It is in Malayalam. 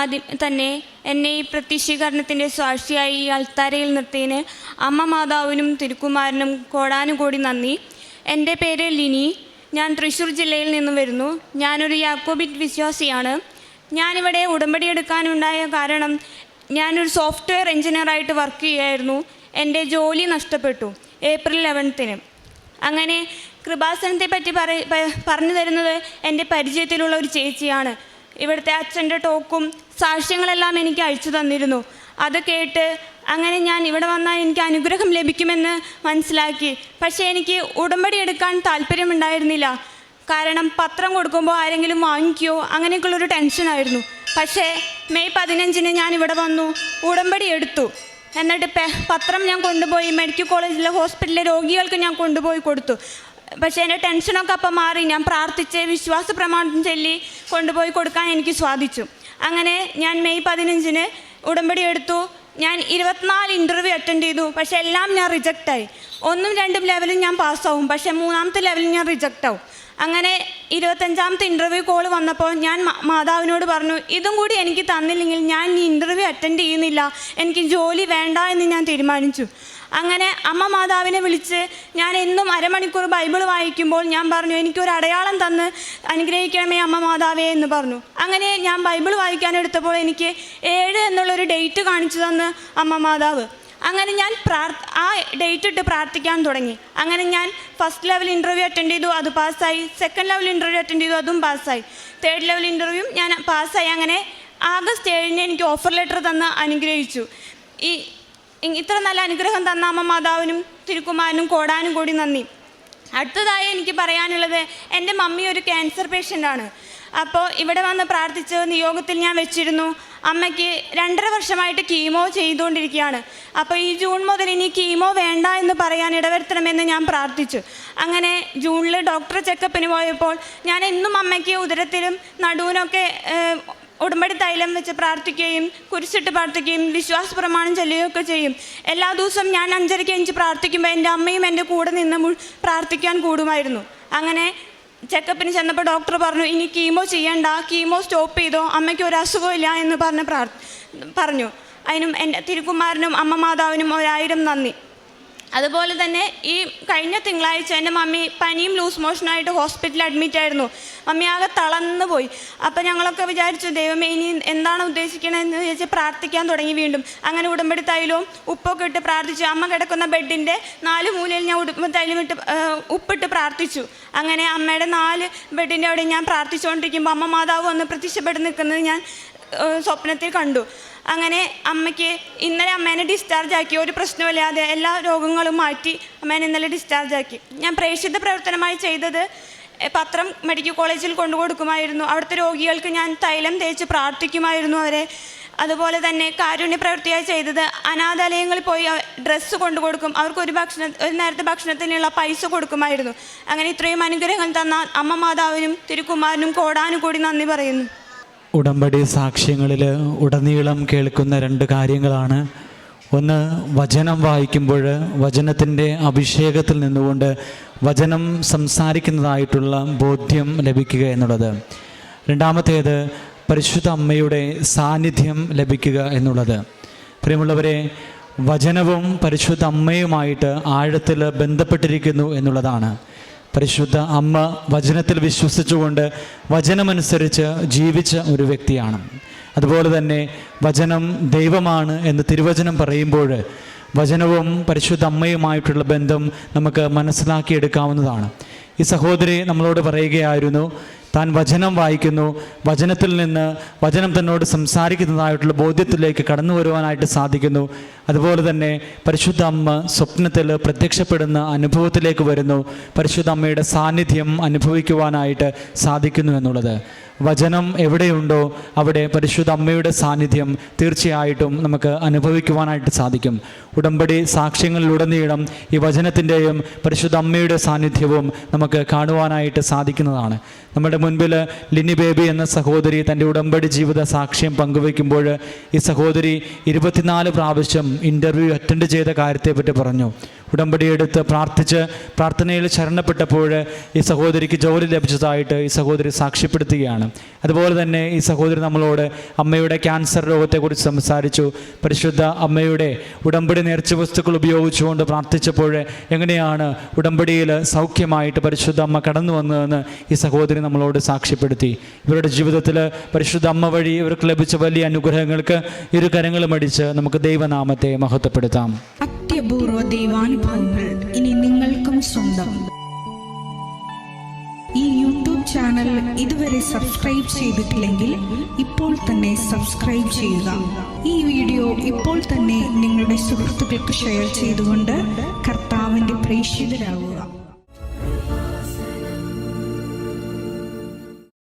ആദ്യം തന്നെ എന്നെ ഈ പ്രത്യക്ഷീകരണത്തിന്റെ സാക്ഷിയായി ഈ അൾത്താരയിൽ നിർത്തിയതിന് അമ്മ മാതാവിനും തിരുക്കുമാരനും കോടാനുകൂടി നന്ദി. എന്റെ പേര് ലിനി. ഞാൻ തൃശ്ശൂർ ജില്ലയിൽ നിന്നും വരുന്നു. ഞാനൊരു യാക്കോബിറ്റ് വിശ്വാസിയാണ്. ഞാനിവിടെ ഉടമ്പടി എടുക്കാനുണ്ടായ കാരണം ഞാനൊരു സോഫ്റ്റ്വെയർ എഞ്ചിനീയറായിട്ട് വർക്ക് ചെയ്യുമായിരുന്നു എന്റെ ജോലി നഷ്ടപ്പെട്ടു. ഏപ്രിൽ ലെവൻത്തിന് അങ്ങനെ കൃപാസനത്തെ പറ്റി പറ പറഞ്ഞു തരുന്നത് എന്റെ പരിചയത്തിലുള്ള ഒരു ചേച്ചിയാണ്. ഇവിടുത്തെ അച്ഛന്റെ ടോക്കും സാക്ഷ്യങ്ങളെല്ലാം എനിക്ക് അയച്ചു തന്നിരുന്നു. അത് കേട്ട് അങ്ങനെ ഞാൻ ഇവിടെ വന്നാൽ എനിക്ക് അനുഗ്രഹം ലഭിക്കുമെന്ന് മനസ്സിലാക്കി. പക്ഷേ എനിക്ക് ഉടമ്പടി എടുക്കാൻ താല്പര്യമുണ്ടായിരുന്നില്ല. കാരണം പത്രം കൊടുക്കുമ്പോൾ ആരെങ്കിലും വാങ്ങിക്കുമോ അങ്ങനെയൊക്കെയുള്ളൊരു ടെൻഷനായിരുന്നു. പക്ഷേ മെയ് പതിനഞ്ചിന് ഞാൻ ഇവിടെ വന്നു ഉടമ്പടി എടുത്തു. എന്നിട്ട് പത്രം ഞാൻ കൊണ്ടുപോയി മെഡിക്കൽ കോളേജിലെ ഹോസ്പിറ്റലിലെ രോഗികൾക്ക് ഞാൻ കൊണ്ടുപോയി കൊടുത്തു. പക്ഷേ എന്റെ ടെൻഷനൊക്കെ അപ്പം മാറി. ഞാൻ പ്രാർത്ഥിച്ച് വിശ്വാസ പ്രമാണം ചൊല്ലി കൊണ്ടുപോയി കൊടുക്കാൻ എനിക്ക് സാധിച്ചു. അങ്ങനെ ഞാൻ മെയ് പതിനഞ്ചിന് ഉടമ്പടി എടുത്തു. ഞാൻ ഇരുപത്തിനാല് ഇന്റർവ്യൂ അറ്റൻഡ് ചെയ്തു. പക്ഷേ എല്ലാം ഞാൻ റിജക്റ്റായി ഒന്നും രണ്ടും ലെവലും ഞാൻ പാസ്സാവും പക്ഷേ മൂന്നാമത്തെ ലെവലിൽ ഞാൻ റിജക്റ്റ് ആവും. അങ്ങനെ ഇരുപത്തഞ്ചാമത്തെ ഇന്റർവ്യൂ കോൾ വന്നപ്പോൾ ഞാൻ മാതാവിനോട് പറഞ്ഞു ഇതും കൂടി എനിക്ക് തന്നില്ലെങ്കിൽ ഞാൻ ഈ ഇന്റർവ്യൂ അറ്റൻഡ് ചെയ്യുന്നില്ല. എനിക്ക് ജോലി വേണ്ട എന്ന് ഞാൻ തീരുമാനിച്ചു. അങ്ങനെ അമ്മ മാതാവിനെ വിളിച്ച് ഞാൻ എന്നും അരമണിക്കൂർ ബൈബിൾ വായിക്കുമ്പോൾ ഞാൻ പറഞ്ഞു എനിക്കൊരു അടയാളം തന്ന് അനുഗ്രഹിക്കണമേ അമ്മ മാതാവേ എന്ന് പറഞ്ഞു. അങ്ങനെ ഞാൻ ബൈബിൾ വായിക്കാനെടുത്തപ്പോൾ എനിക്ക് ഏഴ് എന്നുള്ളൊരു ഡേറ്റ് കാണിച്ചു തന്ന് അമ്മ മാതാവ്. അങ്ങനെ ഞാൻ പ്രാർ ആ ഡേറ്റ് ഇട്ട് പ്രാർത്ഥിക്കാൻ തുടങ്ങി. അങ്ങനെ ഞാൻ ഫസ്റ്റ് ലെവൽ ഇന്റർവ്യൂ അറ്റൻഡ് ചെയ്തു അത് പാസ്സായി. സെക്കൻഡ് ലെവൽ ഇന്റർവ്യൂ അറ്റൻഡ് ചെയ്തു അതും പാസ്സായി. തേർഡ് ലെവൽ ഇന്റർവ്യൂവും ഞാൻ പാസ്സായി. അങ്ങനെ ആഗസ്റ്റ് ഏഴിന് എനിക്ക് ഓഫർ ലെറ്റർ തന്ന് അനുഗ്രഹിച്ചു. ഈ ഇത്ര നല്ല അനുഗ്രഹം തന്ന അമ്മ മാതാവിനും തിരുക്കുമാരനും കോടാനും കൂടി നന്ദി. അടുത്തതായി എനിക്ക് പറയാനുള്ളത് എന്റെ മമ്മി ഒരു ക്യാൻസർ പേഷ്യന്റാണ് അപ്പോൾ ഇവിടെ വന്ന് പ്രാർത്ഥിച്ച് നിയോഗത്തിൽ ഞാൻ വെച്ചിരുന്നു. അമ്മയ്ക്ക് രണ്ടര വർഷമായിട്ട് കീമോ ചെയ്തുകൊണ്ടിരിക്കുകയാണ്. അപ്പോൾ ഈ ജൂൺ മുതൽ ഇനി കീമോ വേണ്ട എന്ന് പറയാൻ ഇടവരുത്തണമെന്ന് ഞാൻ പ്രാർത്ഥിച്ചു. അങ്ങനെ ജൂണിൽ ഡോക്ടർ ചെക്കപ്പിന് പോയപ്പോൾ ഞാൻ എന്നും അമ്മയ്ക്ക് ഉദരത്തിലും നടുവിനൊക്കെ ഉടമ്പടി തൈലം വെച്ച് പ്രാർത്ഥിക്കുകയും കുരിശിട്ട് പ്രാർത്ഥിക്കുകയും വിശ്വാസ പ്രമാണം ചെല്ലുകയൊക്കെ ചെയ്യും. എല്ലാ ദിവസവും ഞാൻ അഞ്ചരയ്ക്ക് അഞ്ച് പ്രാർത്ഥിക്കുമ്പോൾ എന്റെ അമ്മയും എന്റെ കൂടെ നിന്ന് പ്രാർത്ഥിക്കാൻ കൂടുമായിരുന്നു. അങ്ങനെ ചെക്കപ്പിന് ചെന്നപ്പോൾ ഡോക്ടർ പറഞ്ഞു ഇനി കീമോ ചെയ്യണ്ട കീമോ സ്റ്റോപ്പ് ചെയ്തോ അമ്മയ്ക്ക് ഒരു അസുഖമില്ല എന്ന് പറഞ്ഞ് പ്രാർ പറഞ്ഞു. അതിനും എന്റെ തിരുക്കുമാരനും അമ്മ മാതാവിനും ഒരായിരം നന്ദി. അതുപോലെ തന്നെ ഈ കഴിഞ്ഞ തിങ്കളാഴ്ച എന്റെ മമ്മി പനിയും ലൂസ് മോഷനായിട്ട് ഹോസ്പിറ്റലിൽ അഡ്മിറ്റ് ആയിരുന്നു മമ്മി ആകെ തളർന്നു പോയി. അപ്പം ഞങ്ങളൊക്കെ വിചാരിച്ചു ദൈവമേ ഇനി എന്താണ് ഉദ്ദേശിക്കണമെന്ന് ചോദിച്ച് പ്രാർത്ഥിക്കാൻ തുടങ്ങി വീണ്ടും. അങ്ങനെ ഉടമ്പടി തൈലവും ഉപ്പൊക്കെ ഇട്ട് പ്രാർത്ഥിച്ചു. അമ്മ കിടക്കുന്ന ബെഡിന്റെ നാല് മൂലയിൽ ഞാൻ ഉടുമ്പ തൈലം ഇട്ട് ഉപ്പിട്ട് പ്രാർത്ഥിച്ചു. അങ്ങനെ അമ്മയുടെ നാല് ബെഡിന്റെ അവിടെ ഞാൻ പ്രാർത്ഥിച്ചുകൊണ്ടിരിക്കുമ്പോൾ അമ്മ മാതാവ് വന്ന് പ്രത്യക്ഷപ്പെട്ട് നിൽക്കുന്നത് ഞാൻ സ്വപ്നത്തിൽ കണ്ടു. അങ്ങനെ അമ്മയ്ക്ക് ഇന്നലെ അമ്മേനെ ഡിസ്ചാർജ് ആക്കി. ഒരു പ്രശ്നമില്ലാതെ എല്ലാ രോഗങ്ങളും മാറ്റി അമ്മേനെ ഇന്നലെ ഡിസ്ചാർജ് ആക്കി. ഞാൻ പ്രേക്ഷിത പ്രവർത്തനമായി ചെയ്തത് പത്രം മെഡിക്കൽ കോളേജിൽ കൊണ്ടു കൊടുക്കുമായിരുന്നു. അവിടുത്തെ രോഗികൾക്ക് ഞാൻ തൈലം തേച്ച് പ്രാർത്ഥിക്കുമായിരുന്നു അവരെ. അതുപോലെ തന്നെ കാരുണ്യ പ്രവൃത്തിയായി ചെയ്തത്. അനാഥാലയങ്ങളിൽ പോയി ഡ്രസ്സ് കൊണ്ടു കൊടുക്കും. അവർക്ക് ഒരു ഭക്ഷണ ഒരു നേരത്തെ ഭക്ഷണത്തിനുള്ള പൈസ കൊടുക്കുമായിരുന്നു. അങ്ങനെ ഇത്രയും അനുഗ്രഹങ്ങൾ തന്ന അമ്മ മാതാവിനും തിരുക്കുമാരനും കോടാനും കൂടി നന്ദി പറയുന്നു. ഉടമ്പടി സാക്ഷ്യങ്ങളിൽ ഉടനീളം കേൾക്കുന്ന രണ്ട് കാര്യങ്ങളാണ്. ഒന്ന് വചനം വായിക്കുമ്പോൾ വചനത്തിന്റെ അഭിഷേകത്തിൽ നിന്നുകൊണ്ട് വചനം സംസാരിക്കുന്നതായിട്ടുള്ള ബോധ്യം ലഭിക്കുക എന്നുള്ളത്. രണ്ടാമത്തേത് പരിശുദ്ധ അമ്മയുടെ സാന്നിധ്യം ലഭിക്കുക എന്നുള്ളത്. പ്രിയമുള്ളവരെ വചനവും പരിശുദ്ധ അമ്മയുമായിട്ട് ആഴത്തിൽ ബന്ധപ്പെട്ടിരിക്കുന്നു എന്നുള്ളതാണ്. പരിശുദ്ധ അമ്മ വചനത്തിൽ വിശ്വസിച്ചുകൊണ്ട് വചനമനുസരിച്ച് ജീവിച്ച ഒരു വ്യക്തിയാണ്. അതുപോലെ തന്നെ വചനം ദൈവമാണ് എന്ന് തിരുവചനം പറയുമ്പോൾ വചനവും പരിശുദ്ധ അമ്മയുമായിട്ടുള്ള ബന്ധം നമുക്ക് മനസ്സിലാക്കിയെടുക്കാവുന്നതാണ്. ഈ സഹോദരി നമ്മളോട് പറയുകയായിരുന്നു താൻ വചനം വായിക്കുന്നു. വചനത്തിൽ നിന്ന് വചനം തന്നോട് സംസാരിക്കുന്നതായിട്ടുള്ള ബോധ്യത്തിലേക്ക് കടന്നു വരുവാനായിട്ട് സാധിക്കുന്നു. അതുപോലെ തന്നെ പരിശുദ്ധ അമ്മ സ്വപ്നത്തിൽ പ്രത്യക്ഷപ്പെടുന്ന അനുഭവത്തിലേക്ക് വരുന്നു. പരിശുദ്ധ അമ്മയുടെ സാന്നിധ്യം അനുഭവിക്കുവാനായിട്ട് സാധിക്കുന്നു എന്നുള്ളത്. വചനം എവിടെയുണ്ടോ അവിടെ പരിശുദ്ധ അമ്മയുടെ സാന്നിധ്യം തീർച്ചയായിട്ടും നമുക്ക് അനുഭവിക്കുവാനായിട്ട് സാധിക്കും. ഉടമ്പടി സാക്ഷ്യങ്ങളിലുടനീളം ഈ വചനത്തിന്റെയും പരിശുദ്ധ അമ്മയുടെ സാന്നിധ്യവും നമുക്ക് കാണുവാനായിട്ട് സാധിക്കുന്നതാണ്. നമ്മുടെ മുൻപിൽ ലിനി ബേബി എന്ന സഹോദരി തന്റെ ഉടമ്പടി ജീവിത സാക്ഷ്യം പങ്കുവയ്ക്കുമ്പോൾ ഈ സഹോദരി ഇരുപത്തിനാല് പ്രാവശ്യം ഇന്റർവ്യൂ അറ്റൻഡ് ചെയ്ത കാര്യത്തെപ്പറ്റി പറഞ്ഞു. ഉടമ്പടി എടുത്ത് പ്രാർത്ഥിച്ച് പ്രാർത്ഥനയിൽ ശരണപ്പെട്ടപ്പോൾ ഈ സഹോദരിക്ക് ജോലി ലഭിച്ചതായിട്ട് ഈ സഹോദരി സാക്ഷ്യപ്പെടുത്തുകയാണ്. അതുപോലെ തന്നെ ഈ സഹോദരി നമ്മളോട് അമ്മയുടെ ക്യാൻസർ രോഗത്തെക്കുറിച്ച് സംസാരിച്ചു. പരിശുദ്ധ അമ്മയുടെ ഉടമ്പടി നേർച്ച വസ്തുക്കൾ ഉപയോഗിച്ചുകൊണ്ട് പ്രാർത്ഥിച്ചപ്പോൾ എങ്ങനെയാണ് ഉടമ്പടിയിൽ സൗഖ്യമായിട്ട് പരിശുദ്ധ അമ്മ കടന്നു വന്നതെന്ന് ഈ സഹോദരി നമ്മളോട് സാക്ഷ്യപ്പെടുത്തി. ഇവരുടെ ജീവിതത്തിൽ പരിശുദ്ധ അമ്മ വഴി ഇവർക്ക് ലഭിച്ച വലിയ അനുഗ്രഹങ്ങൾക്ക് ഇരു കരങ്ങളും അടിച്ച് നമുക്ക് ദൈവനാമത്തെ മഹത്വപ്പെടുത്താം. അത്യപൂർവ ദൈവാനുഭവങ്ങൾ ഇനി നിങ്ങൾക്കും സ്വന്തം. ഈ യൂട്യൂബ് ചാനൽ ഇതുവരെ സബ്സ്ക്രൈബ് ചെയ്തിട്ടില്ലെങ്കിൽ ഇപ്പോൾ തന്നെ സബ്സ്ക്രൈബ് ചെയ്യുക. ഈ വീഡിയോ ഇപ്പോൾ തന്നെ നിങ്ങളുടെ സുഹൃത്തുക്കൾക്ക് ഷെയർ ചെയ്തുകൊണ്ട് കർത്താവിന്റെ പ്രേക്ഷിതരാകുക